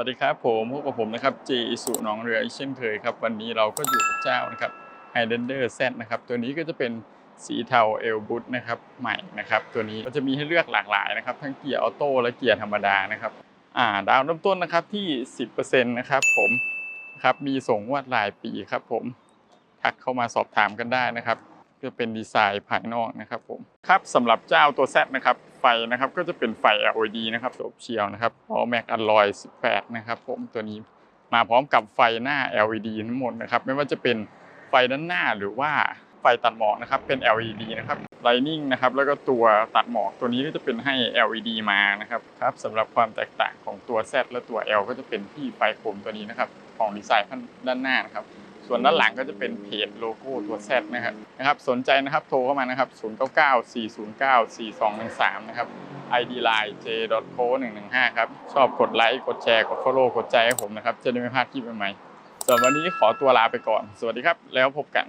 วัสดีครับผมพบกับผมนะครับ J สุหนองเรือเช่นเคยครับ วันนี้เราก็อยู่กับเจ้านะครับ Highlander Z นะครับ ตัวนี้ก็จะเป็นสีเทาเอลบุตนะครับใหม่นะครับ ตัวนี้ก็จะมีให้เลือกหลากหลายนะครับ ทั้งเกียร์ออโต้และเกียร์ธรรมดานะครับอ่าดาวเริ่มต้นนะครับที่ 10%นะครับผมครับมีส่งงวดรายปีครับผมทักเข้ามาสอบถามกันได้นะครับ ก็เป็นดีไซน์ภายนอกนะครับผมครับสำหรับเจ้าตัว Z นะครับ ฟนะครับ ก็จะเป็นไฟ LED นะครับจบเชียวนะครับล้อแม็กอลลอย18 นะครับ ผมตัวนี้มาพร้อมกับไฟหน้า LED ทั้งหมดนะครับ ไม่ว่าจะเป็นไฟด้านหน้าหรือว่าไฟตัดหมอกนะครับ เป็น LED นะครับ Lightning นะครับ แล้วก็ตัวตัดหมอกตัวนี้ก็จะเป็นให้ LED มานะครับครับสำหรับความแตกต่างของตัว Z และตัว L ก็จะเป็นที่ไฟโคมตัวนี้นะครับ ของดีไซน์ด้านหน้านะครับ ส่วนด้านหลังก็จะเป็นเพจโลโก้ตัว Z นะครับนะครับสนใจนะครับโทรเข้ามานะครับ 0994094213 นะครับ ID line j.co 115 ครับ ชอบกดไลค์กดแชร์กด follow กดใจให้ผมนะครับ จะได้ไม่พลาดคลิปใหม่ๆส่วนวันนี้ขอตัวลาไปก่อน สวัสดีครับ แล้วพบกัน